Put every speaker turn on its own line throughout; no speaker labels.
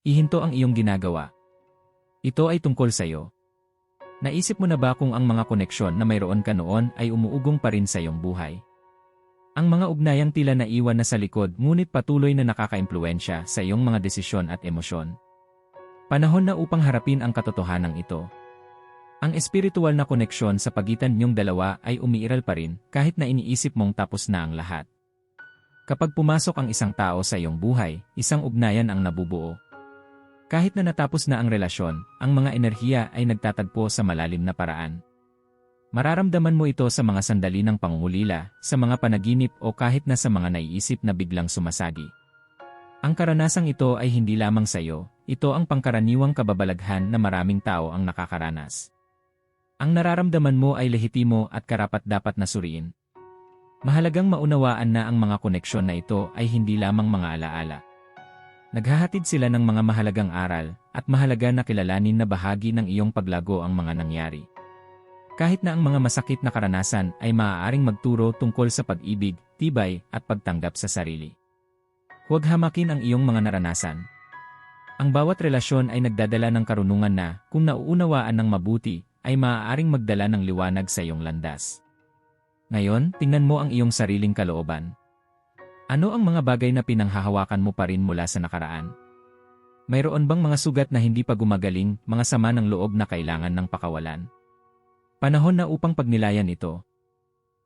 Ihinto ang iyong ginagawa. Ito ay tungkol sa iyo. Naisip mo na ba kung ang mga koneksyon na mayroon ka noon ay umuugong pa rin sa iyong buhay? Ang mga ugnayang tila naiwan na sa likod ngunit patuloy na nakakaimpluensya sa iyong mga desisyon at emosyon. Panahon na upang harapin ang katotohanan ito. Ang espiritual na koneksyon sa pagitan niyong dalawa ay umiiral pa rin kahit na iniisip mong tapos na ang lahat. Kapag pumasok ang isang tao sa iyong buhay, isang ugnayan ang nabubuo. Kahit na natapos na ang relasyon, ang mga enerhiya ay nagtatagpo sa malalim na paraan. Mararamdaman mo ito sa mga sandali ng pangungulila, sa mga panaginip o kahit na sa mga naiisip na biglang sumasagi. Ang karanasang ito ay hindi lamang sa iyo, ito ang pangkaraniwang kababalaghan na maraming tao ang nakakaranas. Ang nararamdaman mo ay lehitimo at karapat-dapat na suriin. Mahalagang maunawaan na ang mga koneksyon na ito ay hindi lamang mga alaala. Naghahatid sila ng mga mahalagang aral, at mahalaga na kilalanin na bahagi ng iyong paglago ang mga nangyari. Kahit na ang mga masakit na karanasan ay maaaring magturo tungkol sa pag-ibig, tibay, at pagtanggap sa sarili. Huwag hamakin ang iyong mga naranasan. Ang bawat relasyon ay nagdadala ng karunungan na, kung nauunawaan ng mabuti, ay maaaring magdala ng liwanag sa iyong landas. Ngayon, tingnan mo ang iyong sariling kalooban. Ano ang mga bagay na pinanghahawakan mo pa rin mula sa nakaraan? Mayroon bang mga sugat na hindi pa gumagaling, mga sama ng loob na kailangan ng pakawalan? Panahon na upang pagnilayan ito.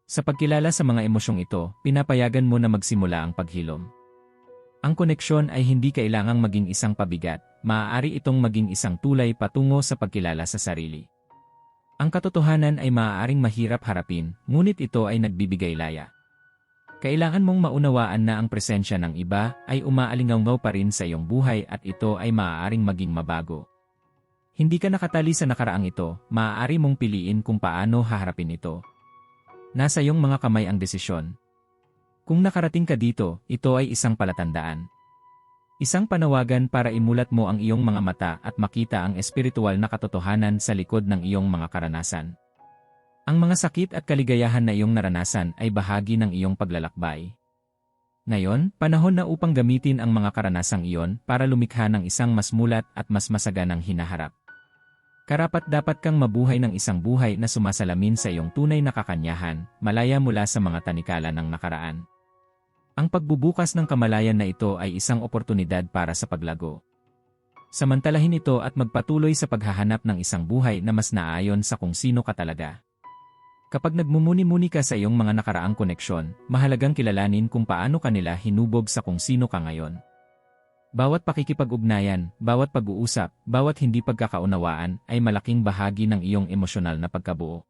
Sa pagkilala sa mga emosyong ito, pinapayagan mo na magsimula ang paghilom. Ang koneksyon ay hindi kailangang maging isang pabigat, maaari itong maging isang tulay patungo sa pagkilala sa sarili. Ang katotohanan ay maaaring mahirap harapin, ngunit ito ay nagbibigay laya. Kailangan mong maunawaan na ang presensya ng iba ay umaalingaw pa rin sa iyong buhay at ito ay maaaring maging mabago. Hindi ka nakatali sa nakaraang ito, maaari mong piliin kung paano haharapin ito. Nasa iyong mga kamay ang desisyon. Kung nakarating ka dito, ito ay isang palatandaan. Isang panawagan para imulat mo ang iyong mga mata at makita ang espiritual na katotohanan sa likod ng iyong mga karanasan. Ang mga sakit at kaligayahan na iyong naranasan ay bahagi ng iyong paglalakbay. Ngayon, panahon na upang gamitin ang mga karanasang iyon para lumikha ng isang mas mulat at mas masaganang hinaharap. Karapat dapat kang mabuhay ng isang buhay na sumasalamin sa iyong tunay na kakanyahan, malaya mula sa mga tanikala ng nakaraan. Ang pagbubukas ng kamalayan na ito ay isang oportunidad para sa paglago. Samantalahin ito at magpatuloy sa paghahanap ng isang buhay na mas naayon sa kung sino ka talaga. Kapag nagmumuni-muni ka sa iyong mga nakaraang koneksyon, mahalagang kilalanin kung paano kanila hinubog sa kung sino ka ngayon. Bawat pakikipag-ugnayan, bawat pag-uusap, bawat hindi pagkakaunawaan ay malaking bahagi ng iyong emosyonal na pagkabuo.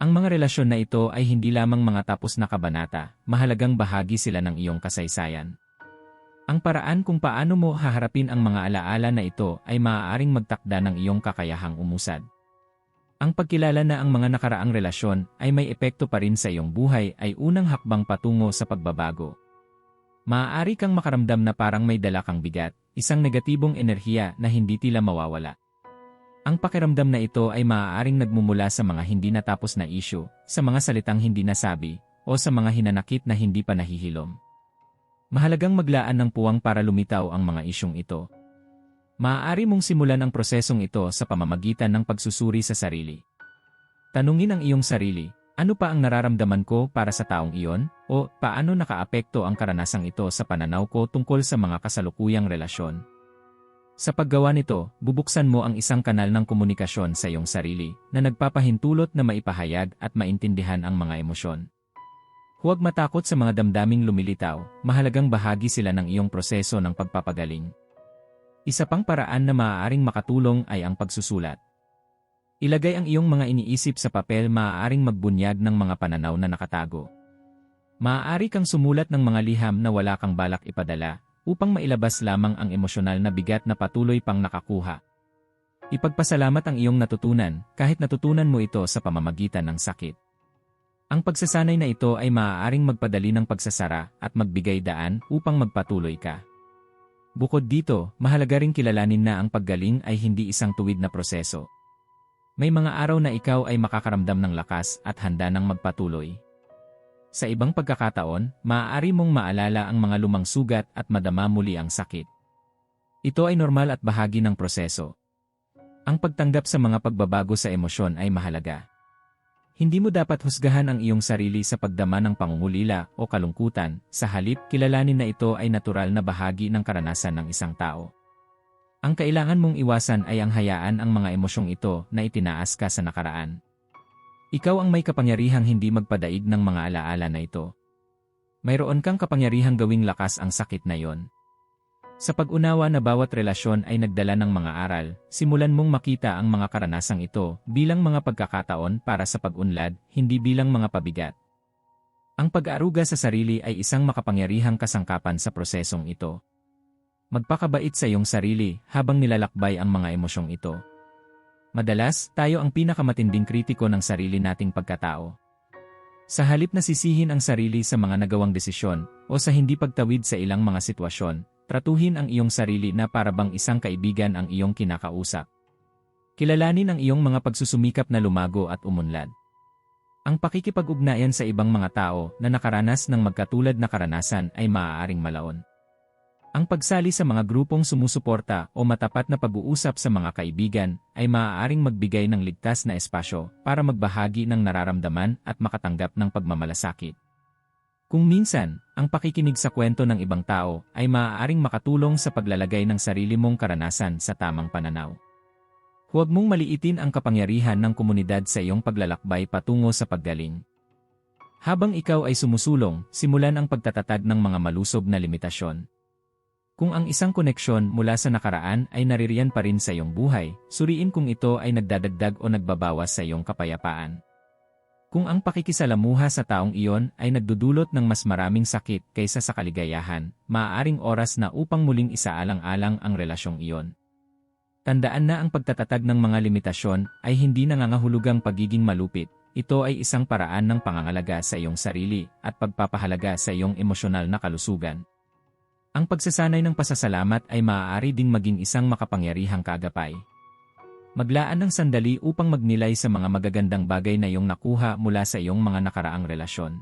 Ang mga relasyon na ito ay hindi lamang mga tapos na kabanata, mahalagang bahagi sila ng iyong kasaysayan. Ang paraan kung paano mo haharapin ang mga alaala na ito ay maaaring magtakda ng iyong kakayahang umusad. Ang pagkilala na ang mga nakaraang relasyon ay may epekto pa rin sa iyong buhay ay unang hakbang patungo sa pagbabago. Maaari kang makaramdam na parang may dala kang bigat, isang negatibong enerhiya na hindi tila mawawala. Ang pakiramdam na ito ay maaaring nagmumula sa mga hindi natapos na isyu, sa mga salitang hindi nasabi, o sa mga hinanakit na hindi pa nahihilom. Mahalagang maglaan ng puwang para lumitaw ang mga isyong ito, Maaari mong simulan ang prosesong ito sa pamamagitan ng pagsusuri sa sarili. Tanungin ang iyong sarili, ano pa ang nararamdaman ko para sa taong iyon? O paano nakaapekto ang karanasang ito sa pananaw ko tungkol sa mga kasalukuyang relasyon? Sa paggawa nito, bubuksan mo ang isang kanal ng komunikasyon sa iyong sarili na nagpapahintulot na maipahayag at maintindihan ang mga emosyon. Huwag matakot sa mga damdaming lumilitaw, mahalagang bahagi sila ng iyong proseso ng pagpapagaling. Isa pang paraan na maaaring makatulong ay ang pagsusulat. Ilagay ang iyong mga iniisip sa papel maaaring magbunyag ng mga pananaw na nakatago. Maaari kang sumulat ng mga liham na wala kang balak ipadala, upang mailabas lamang ang emosyonal na bigat na patuloy pang nakakuha. Ipagpasalamat ang iyong natutunan, kahit natutunan mo ito sa pamamagitan ng sakit. Ang pagsasanay na ito ay maaaring magpadali ng pagsasara at magbigay daan upang magpatuloy ka. Bukod dito, mahalaga ring kilalanin na ang paggaling ay hindi isang tuwid na proseso. May mga araw na ikaw ay makakaramdam ng lakas at handa ng magpatuloy. Sa ibang pagkakataon, maaari mong maalala ang mga lumang sugat at madama muli ang sakit. Ito ay normal at bahagi ng proseso. Ang pagtanggap sa mga pagbabago sa emosyon ay mahalaga. Hindi mo dapat husgahan ang iyong sarili sa pagdama ng pangungulila o kalungkutan, sa halip kilalanin na ito ay natural na bahagi ng karanasan ng isang tao. Ang kailangan mong iwasan ay ang hayaan ang mga emosyong ito na itinaas ka sa nakaraan. Ikaw ang may kapangyarihang hindi magpadaig ng mga alaala na ito. Mayroon kang kapangyarihang gawing lakas ang sakit na yon. Sa pag-unawa na bawat relasyon ay nagdala ng mga aral, simulan mong makita ang mga karanasang ito bilang mga pagkakataon para sa pag-unlad, hindi bilang mga pabigat. Ang pag-aaruga sa sarili ay isang makapangyarihang kasangkapan sa prosesong ito. Magpakabait sa iyong sarili habang nilalakbay ang mga emosyong ito. Madalas, tayo ang pinakamatinding kritiko ng sarili nating pagkatao. Sa halip na sisihin ang sarili sa mga nagawang desisyon o sa hindi pagtawid sa ilang mga sitwasyon, Tratuhin ang iyong sarili na para bang isang kaibigan ang iyong kinakausap. Kilalanin ang iyong mga pagsusumikap na lumago at umunlad. Ang pakikipag-ugnayan sa ibang mga tao na nakaranas ng magkatulad na karanasan ay maaaring malaon. Ang pagsali sa mga grupong sumusuporta o matapat na pag-uusap sa mga kaibigan ay maaaring magbigay ng ligtas na espasyo para magbahagi ng nararamdaman at makatanggap ng pagmamalasakit. Kung minsan, ang pakikinig sa kwento ng ibang tao ay maaaring makatulong sa paglalagay ng sarili mong karanasan sa tamang pananaw. Huwag mong maliitin ang kapangyarihan ng komunidad sa iyong paglalakbay patungo sa paggaling. Habang ikaw ay sumusulong, simulan ang pagtatatag ng mga malusog na limitasyon. Kung ang isang koneksyon mula sa nakaraan ay naririyan pa rin sa iyong buhay, suriin kung ito ay nagdadagdag o nagbabawas sa iyong kapayapaan. Kung ang pakikisalamuha sa taong iyon ay nagdudulot ng mas maraming sakit kaysa sa kaligayahan, maaaring oras na upang muling isaalang-alang ang relasyong iyon. Tandaan na ang pagtatatag ng mga limitasyon ay hindi nangangahulugang pagiging malupit, ito ay isang paraan ng pangangalaga sa iyong sarili at pagpapahalaga sa iyong emosyonal na kalusugan. Ang pagsasanay ng pasasalamat ay maaari ding maging isang makapangyarihang kagapay. Maglaan ng sandali upang magnilay sa mga magagandang bagay na iyong nakuha mula sa iyong mga nakaraang relasyon.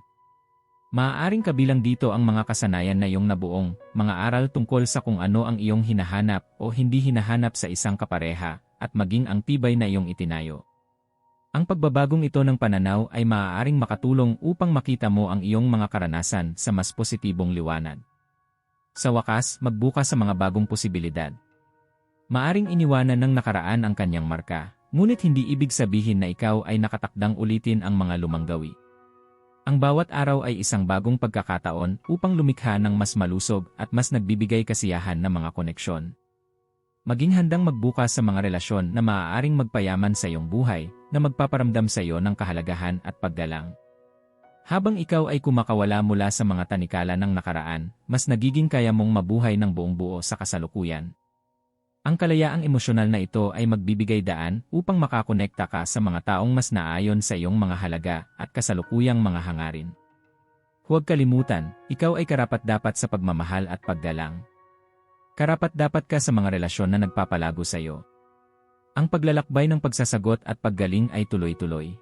Maaaring kabilang dito ang mga kasanayan na iyong nabuong, mga aral tungkol sa kung ano ang iyong hinahanap o hindi hinahanap sa isang kapareha, at maging ang tibay na iyong itinayo. Ang pagbabagong ito ng pananaw ay maaaring makatulong upang makita mo ang iyong mga karanasan sa mas positibong liwanag. Sa wakas, magbukas sa mga bagong posibilidad. Maaring iniwanan ng nakaraan ang kanyang marka, ngunit hindi ibig sabihin na ikaw ay nakatakdang ulitin ang mga lumang gawi. Ang bawat araw ay isang bagong pagkakataon upang lumikha ng mas malusog at mas nagbibigay kasiyahan na mga koneksyon. Maging handang magbukas sa mga relasyon na maaaring magpayaman sa iyong buhay na magpaparamdam sa iyo ng kahalagahan at paggalang. Habang ikaw ay kumakawala mula sa mga tanikala ng nakaraan, mas nagiging kaya mong mabuhay ng buong buo sa kasalukuyan. Ang kalayaang emosyonal na ito ay magbibigay daan upang makakonekta ka sa mga taong mas naayon sa iyong mga halaga at kasalukuyang mga hangarin. Huwag kalimutan, ikaw ay karapat-dapat sa pagmamahal at paggalang. Karapat-dapat ka sa mga relasyon na nagpapalago sa iyo. Ang paglalakbay ng pagsasagot at paggaling ay tuloy-tuloy.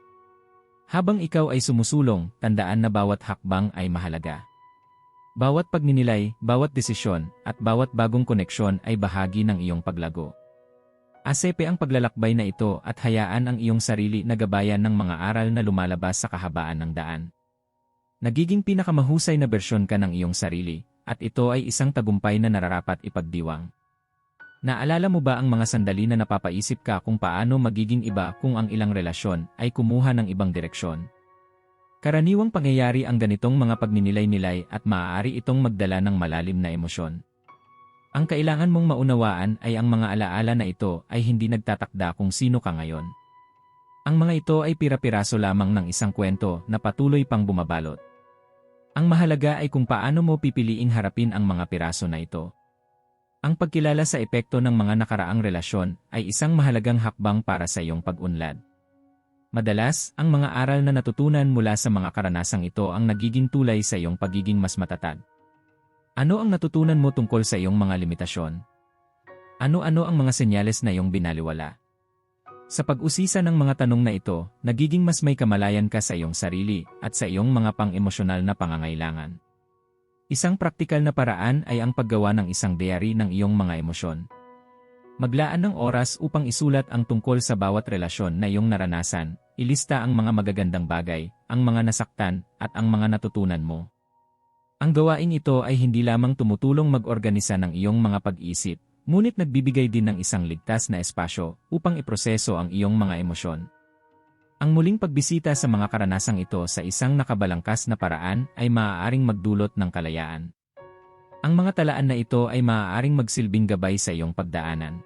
Habang ikaw ay sumusulong, tandaan na bawat hakbang ay mahalaga. Bawat pagninilay, bawat desisyon, at bawat bagong koneksyon ay bahagi ng iyong paglago. Asepe ang paglalakbay na ito at hayaan ang iyong sarili na gabayan ng mga aral na lumalabas sa kahabaan ng daan. Nagiging pinakamahusay na bersyon ka ng iyong sarili, at ito ay isang tagumpay na nararapat ipagdiwang. Naalala mo ba ang mga sandali na napapaisip ka kung paano magiging iba kung ang ilang relasyon ay kumuha ng ibang direksyon? Karaniwang pangyayari ang ganitong mga pagninilay-nilay at maaari itong magdala ng malalim na emosyon. Ang kailangan mong maunawaan ay ang mga alaala na ito ay hindi nagtatakda kung sino ka ngayon. Ang mga ito ay pira-piraso lamang ng isang kwento na patuloy pang bumabalot. Ang mahalaga ay kung paano mo pipiliing harapin ang mga piraso na ito. Ang pagkilala sa epekto ng mga nakaraang relasyon ay isang mahalagang hakbang para sa iyong pag-unlad. Madalas, ang mga aral na natutunan mula sa mga karanasang ito ang nagiging tulay sa iyong pagiging mas matatag. Ano ang natutunan mo tungkol sa iyong mga limitasyon? Ano-ano ang mga senyales na iyong binaliwala? Sa pag-usisa ng mga tanong na ito, nagiging mas may kamalayan ka sa iyong sarili at sa iyong mga pang-emosyonal na pangangailangan. Isang praktikal na paraan ay ang paggawa ng isang diary ng iyong mga emosyon. Maglaan ng oras upang isulat ang tungkol sa bawat relasyon na iyong naranasan, ilista ang mga magagandang bagay, ang mga nasaktan, at ang mga natutunan mo. Ang gawain ito ay hindi lamang tumutulong mag-organisa ng iyong mga pag-isip, ngunit nagbibigay din ng isang ligtas na espasyo upang iproseso ang iyong mga emosyon. Ang muling pagbisita sa mga karanasang ito sa isang nakabalangkas na paraan ay maaaring magdulot ng kalayaan. Ang mga talaan na ito ay maaaring magsilbing gabay sa iyong pagdaanan.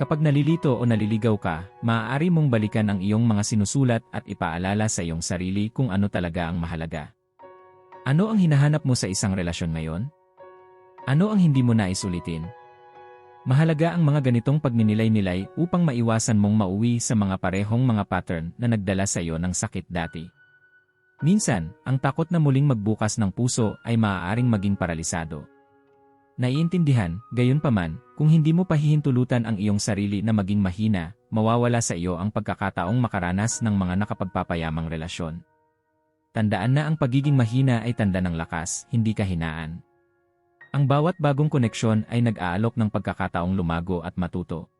Kapag nalilito o naliligaw ka, maaari mong balikan ang iyong mga sinusulat at ipaalala sa iyong sarili kung ano talaga ang mahalaga. Ano ang hinahanap mo sa isang relasyon ngayon? Ano ang hindi mo nais ulitin? Mahalaga ang mga ganitong pagninilay-nilay upang maiwasan mong mauwi sa mga parehong mga pattern na nagdala sa iyo ng sakit dati. Minsan, ang takot na muling magbukas ng puso ay maaaring maging paralisado. Naiintindihan, gayon paman, kung hindi mo pahihintulutan ang iyong sarili na maging mahina, mawawala sa iyo ang pagkakataong makaranas ng mga nakapagpapayamang relasyon. Tandaan na ang pagiging mahina ay tanda ng lakas, hindi kahinaan. Ang bawat bagong koneksyon ay nag-aalok ng pagkakataong lumago at matuto.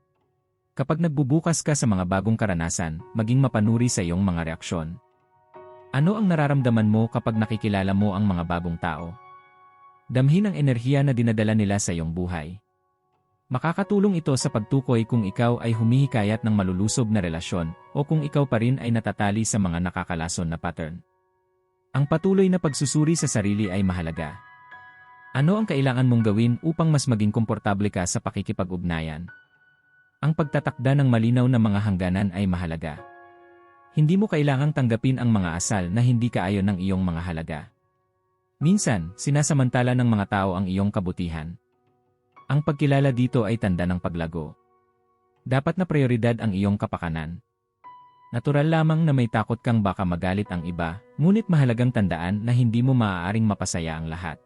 Kapag nagbubukas ka sa mga bagong karanasan, maging mapanuri sa iyong mga reaksyon. Ano ang nararamdaman mo kapag nakikilala mo ang mga bagong tao? Damhin ang enerhiya na dinadala nila sa iyong buhay. Makakatulong ito sa pagtukoy kung ikaw ay humihikayat ng malulusob na relasyon o kung ikaw pa rin ay natatali sa mga nakakalason na pattern. Ang patuloy na pagsusuri sa sarili ay mahalaga. Ano ang kailangan mong gawin upang mas maging komportable ka sa pakikipag-ugnayan? Ang pagtatakda ng malinaw na mga hangganan ay mahalaga. Hindi mo kailangang tanggapin ang mga asal na hindi kaayon ng iyong mga halaga. Minsan, sinasamantala ng mga tao ang iyong kabutihan. Ang pagkilala dito ay tanda ng paglago. Dapat na prioridad ang iyong kapakanan. Natural lamang na may takot kang baka magalit ang iba, ngunit mahalagang tandaan na hindi mo maaaring mapasaya ang lahat.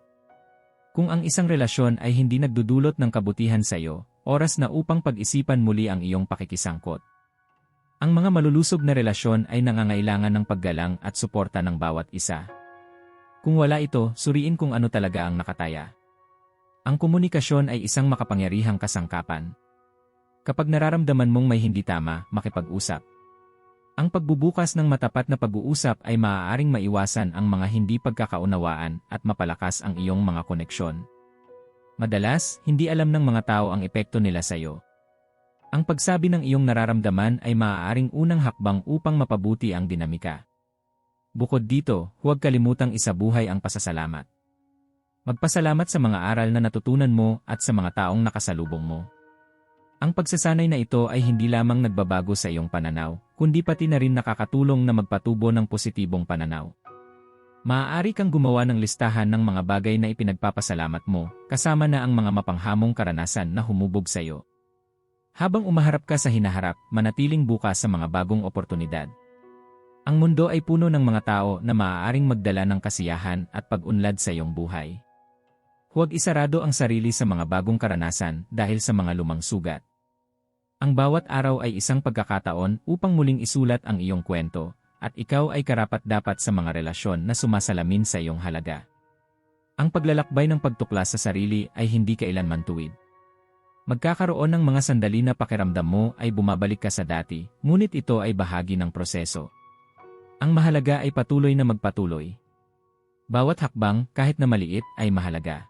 Kung ang isang relasyon ay hindi nagdudulot ng kabutihan sa iyo, oras na upang pag-isipan muli ang iyong pakikisangkot. Ang mga malulusob na relasyon ay nangangailangan ng paggalang at suporta ng bawat isa. Kung wala ito, suriin kung ano talaga ang nakataya. Ang komunikasyon ay isang makapangyarihang kasangkapan. Kapag nararamdaman mong may hindi tama, makipag-usap. Ang pagbubukas ng matapat na pag-uusap ay maaaring maiwasan ang mga hindi pagkakaunawaan at mapalakas ang iyong mga koneksyon. Madalas, hindi alam ng mga tao ang epekto nila sa iyo. Ang pagsabi ng iyong nararamdaman ay maaaring unang hakbang upang mapabuti ang dinamika. Bukod dito, huwag kalimutang isabuhay ang pasasalamat. Magpasalamat sa mga aral na natutunan mo at sa mga taong nakasalubong mo. Ang pagsasanay na ito ay hindi lamang nagbabago sa iyong pananaw, kundi pati na rin nakakatulong na magpatubo ng positibong pananaw. Maaari kang gumawa ng listahan ng mga bagay na ipinagpapasalamat mo, kasama na ang mga mapanghamong karanasan na humubog sa iyo. Habang umaharap ka sa hinaharap, manatiling bukas sa mga bagong oportunidad. Ang mundo ay puno ng mga tao na maaaring magdala ng kasiyahan at pag-unlad sa iyong buhay. Huwag isarado ang sarili sa mga bagong karanasan dahil sa mga lumang sugat. Ang bawat araw ay isang pagkakataon upang muling isulat ang iyong kwento, at ikaw ay karapat-dapat sa mga relasyon na sumasalamin sa iyong halaga. Ang paglalakbay ng pagtuklas sa sarili ay hindi kailanman tuwid. Magkakaroon ng mga sandali na pakiramdam mo ay bumabalik ka sa dati, ngunit ito ay bahagi ng proseso. Ang mahalaga ay patuloy na magpatuloy. Bawat hakbang, kahit na maliit, ay mahalaga.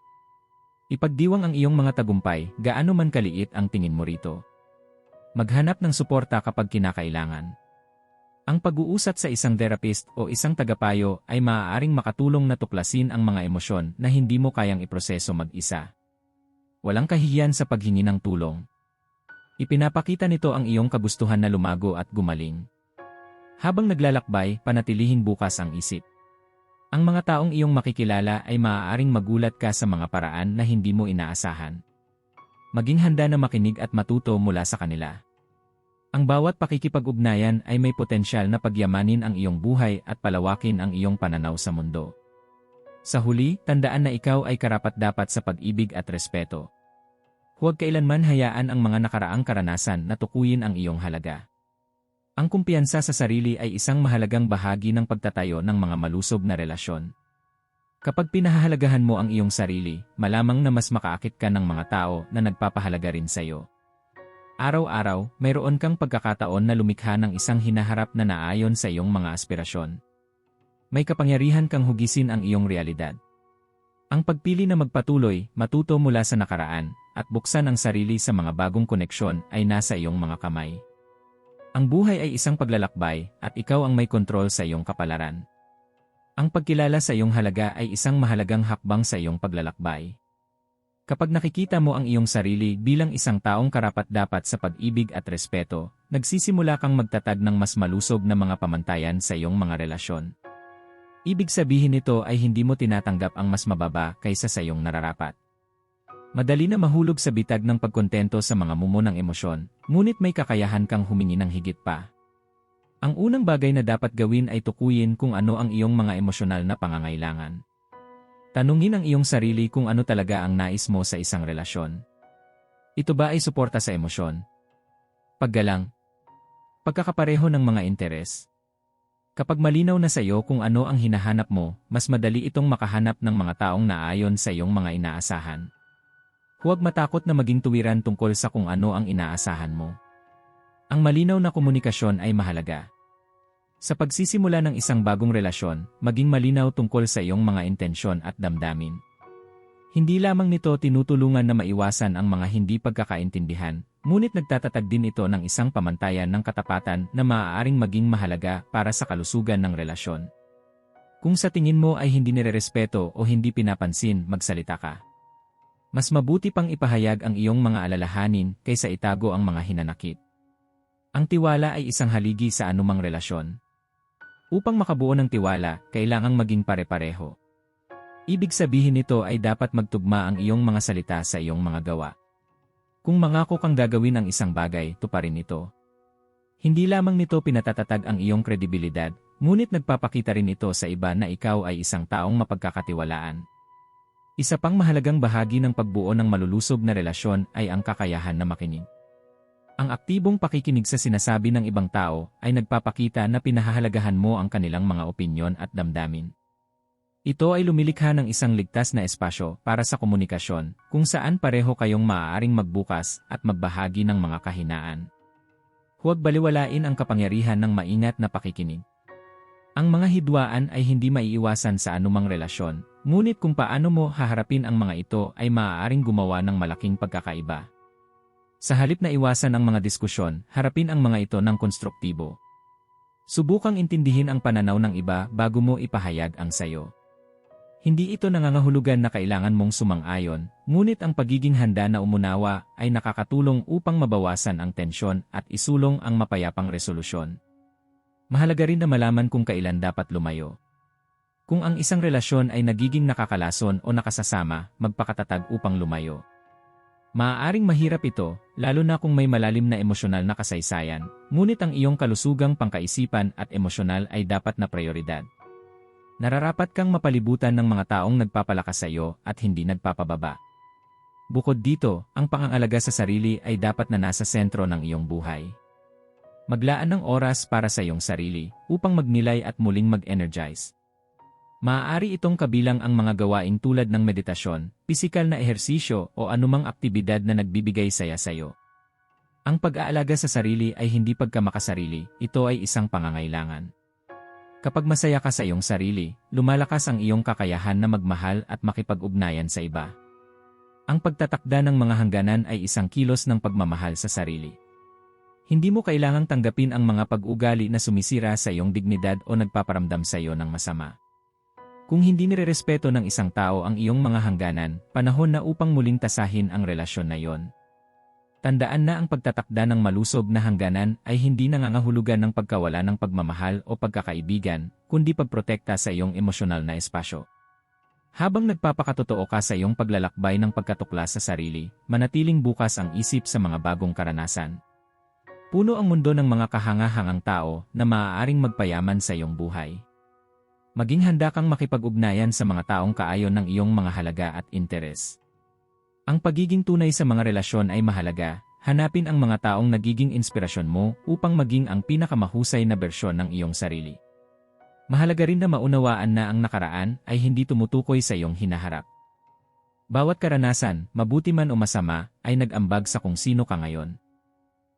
Ipagdiwang ang iyong mga tagumpay, gaano man kaliit ang tingin mo rito. Maghanap ng suporta kapag kinakailangan. Ang pag-uusap sa isang therapist o isang tagapayo ay maaaring makatulong na tuklasin ang mga emosyon na hindi mo kayang iproseso mag-isa. Walang kahihiyan sa paghingi ng tulong. Ipinapakita nito ang iyong kagustuhan na lumago at gumaling. Habang naglalakbay, panatilihin bukas ang isip. Ang mga taong iyong makikilala ay maaaring magulat ka sa mga paraan na hindi mo inaasahan. Maging handa na makinig at matuto mula sa kanila. Ang bawat pakikipag-ugnayan ay may potensyal na pagyamanin ang iyong buhay at palawakin ang iyong pananaw sa mundo. Sa huli, tandaan na ikaw ay karapat-dapat sa pag-ibig at respeto. Huwag kailanman hayaan ang mga nakaraang karanasan na tukuyin ang iyong halaga. Ang kumpiyansa sa sarili ay isang mahalagang bahagi ng pagtatayo ng mga malusob na relasyon. Kapag pinahahalagahan mo ang iyong sarili, malamang na mas makaakit ka ng mga tao na nagpapahalaga rin sa iyo. Araw-araw, mayroon kang pagkakataon na lumikha ng isang hinaharap na naayon sa iyong mga aspirasyon. May kapangyarihan kang hugisin ang iyong realidad. Ang pagpili na magpatuloy, matuto mula sa nakaraan, at buksan ang sarili sa mga bagong koneksyon ay nasa iyong mga kamay. Ang buhay ay isang paglalakbay, at ikaw ang may kontrol sa iyong kapalaran. Ang pagkilala sa iyong halaga ay isang mahalagang hakbang sa iyong paglalakbay. Kapag nakikita mo ang iyong sarili bilang isang taong karapat-dapat sa pag-ibig at respeto, nagsisimula kang magtatag ng mas malusog na mga pamantayan sa iyong mga relasyon. Ibig sabihin nito ay hindi mo tinatanggap ang mas mababa kaysa sa iyong nararapat. Madali na mahulog sa bitag ng pagkontento sa mga mumo ng emosyon, ngunit may kakayahan kang humingi ng higit pa. Ang unang bagay na dapat gawin ay tukuyin kung ano ang iyong mga emosyonal na pangangailangan. Tanungin ang iyong sarili kung ano talaga ang nais mo sa isang relasyon. Ito ba ay suporta sa emosyon? Paggalang? Pagkakapareho ng mga interes? Kapag malinaw na sa iyo kung ano ang hinahanap mo, mas madali itong makahanap ng mga taong naayon sa iyong mga inaasahan. Huwag matakot na maging tuwiran tungkol sa kung ano ang inaasahan mo. Ang malinaw na komunikasyon ay mahalaga. Sa pagsisimula ng isang bagong relasyon, maging malinaw tungkol sa iyong mga intensyon at damdamin. Hindi lamang nito tinutulungan na maiwasan ang mga hindi pagkakaintindihan, ngunit nagtatatag din ito ng isang pamantayan ng katapatan na maaaring maging mahalaga para sa kalusugan ng relasyon. Kung sa tingin mo ay hindi nirerespeto o hindi pinapansin, magsalita ka. Mas mabuti pang ipahayag ang iyong mga alalahanin kaysa itago ang mga hinanakit. Ang tiwala ay isang haligi sa anumang relasyon. Upang makabuo ng tiwala, kailangang maging pare-pareho. Ibig sabihin nito ay dapat magtugma ang iyong mga salita sa iyong mga gawa. Kung mangako kang gagawin ang isang bagay, tuparin ito. Hindi lamang nito pinatatatag ang iyong kredibilidad, ngunit nagpapakita rin ito sa iba na ikaw ay isang taong mapagkakatiwalaan. Isa pang mahalagang bahagi ng pagbuo ng malulusob na relasyon ay ang kakayahan na makinig. Ang aktibong pakikinig sa sinasabi ng ibang tao ay nagpapakita na pinahahalagahan mo ang kanilang mga opinyon at damdamin. Ito ay lumilikha ng isang ligtas na espasyo para sa komunikasyon kung saan pareho kayong maaaring magbukas at magbahagi ng mga kahinaan. Huwag baliwalain ang kapangyarihan ng maingat na pakikinig. Ang mga hidwaan ay hindi maiiwasan sa anumang relasyon, ngunit kung paano mo haharapin ang mga ito ay maaaring gumawa ng malaking pagkakaiba. Sa halip na iwasan ang mga diskusyon, harapin ang mga ito ng konstruktibo. Subukang intindihin ang pananaw ng iba bago mo ipahayag ang sayo. Hindi ito nangangahulugan na kailangan mong sumang-ayon, ngunit ang pagiging handa na umunawa ay nakakatulong upang mabawasan ang tensyon at isulong ang mapayapang resolusyon. Mahalaga rin na malaman kung kailan dapat lumayo. Kung ang isang relasyon ay nagiging nakakalason o nakasasama, magpakatatag upang lumayo. Maaaring mahirap ito, lalo na kung may malalim na emosyonal na kasaysayan, ngunit ang iyong kalusugang pangkaisipan at emosyonal ay dapat na prioridad. Nararapat kang mapalibutan ng mga taong nagpapalakas sa iyo at hindi nagpapababa. Bukod dito, ang pangangalaga sa sarili ay dapat na nasa sentro ng iyong buhay. Maglaan ng oras para sa iyong sarili upang magnilay at muling mag-energize. Maaari itong kabilang ang mga gawain tulad ng meditasyon, pisikal na ehersisyo o anumang aktibidad na nagbibigay saya sa iyo. Ang pag-aalaga sa sarili ay hindi pagkamakasarili, ito ay isang pangangailangan. Kapag masaya ka sa iyong sarili, lumalakas ang iyong kakayahan na magmahal at makipag-ugnayan sa iba. Ang pagtatakda ng mga hangganan ay isang kilos ng pagmamahal sa sarili. Hindi mo kailangang tanggapin ang mga pag-ugali na sumisira sa iyong dignidad o nagpaparamdam sa iyo ng masama. Kung hindi nirerespeto ng isang tao ang iyong mga hangganan, panahon na upang muling tasahin ang relasyon na yon. Tandaan na ang pagtatakda ng malusob na hangganan ay hindi nangangahulugan ng pagkawala ng pagmamahal o pagkakaibigan, kundi pagprotekta sa iyong emosyonal na espasyo. Habang nagpapakatotoo ka sa iyong paglalakbay ng pagkatuklas sa sarili, manatiling bukas ang isip sa mga bagong karanasan. Puno ang mundo ng mga kahangahangang tao na maaaring magpayaman sa iyong buhay. Maging handa kang makipag-ugnayan sa mga taong kaayon ng iyong mga halaga at interes. Ang pagiging tunay sa mga relasyon ay mahalaga, hanapin ang mga taong nagiging inspirasyon mo upang maging ang pinakamahusay na bersyon ng iyong sarili. Mahalaga rin na maunawaan na ang nakaraan ay hindi tumutukoy sa iyong hinaharap. Bawat karanasan, mabuti man o masama, ay nag-ambag sa kung sino ka ngayon.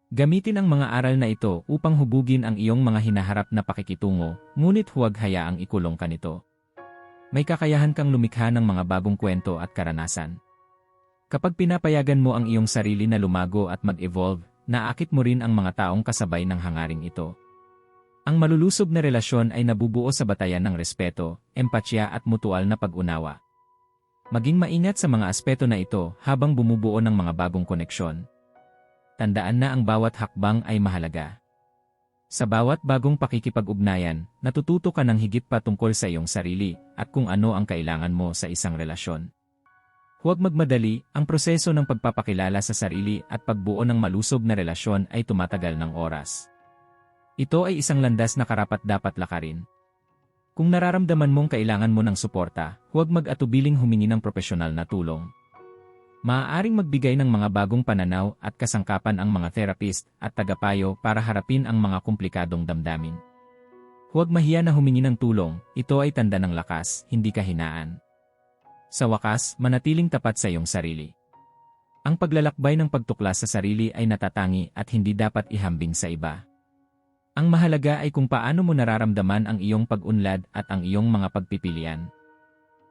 Gamitin ang mga aral na ito upang hubugin ang iyong mga hinaharap na pakikitungo, ngunit huwag hayaang ikulong ka nito. May kakayahan kang lumikha ng mga bagong kwento at karanasan. Kapag pinapayagan mo ang iyong sarili na lumago at mag-evolve, naakit mo rin ang mga taong kasabay ng hangaring ito. Ang malulusob na relasyon ay nabubuo sa batayan ng respeto, empatya at mutual na pag-unawa. Maging maingat sa mga aspeto na ito habang bumubuo ng mga bagong koneksyon. Tandaan na ang bawat hakbang ay mahalaga. Sa bawat bagong pakikipag-ugnayan, natututo ka ng higit pa tungkol sa iyong sarili at kung ano ang kailangan mo sa isang relasyon. Huwag magmadali, ang proseso ng pagpapakilala sa sarili at pagbuo ng malusob na relasyon ay tumatagal ng oras. Ito ay isang landas na karapat dapat lakarin. Kung nararamdaman mong kailangan mo ng suporta, huwag mag-atubiling humingi ng profesional na tulong. Maaaring magbigay ng mga bagong pananaw at kasangkapan ang mga therapist at tagapayo para harapin ang mga komplikadong damdamin. Huwag mahiya na humingi ng tulong, ito ay tanda ng lakas, hindi kahinaan. Sa wakas, manatiling tapat sa iyong sarili. Ang paglalakbay ng pagtuklas sa sarili ay natatangi at hindi dapat ihambing sa iba. Ang mahalaga ay kung paano mo nararamdaman ang iyong pag-unlad at ang iyong mga pagpipilian.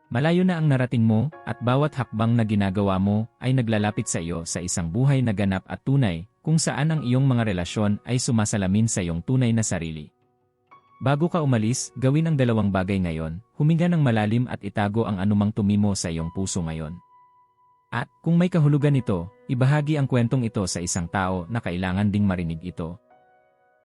Malayo na ang narating mo at bawat hakbang na ginagawa mo ay naglalapit sa iyo sa isang buhay na ganap at tunay kung saan ang iyong mga relasyon ay sumasalamin sa iyong tunay na sarili. Bago ka umalis, gawin ang dalawang bagay ngayon, huminga ng malalim at itago ang anumang tumimo sa iyong puso ngayon. At, kung may kahulugan ito, ibahagi ang kwentong ito sa isang tao na kailangan ding marinig ito.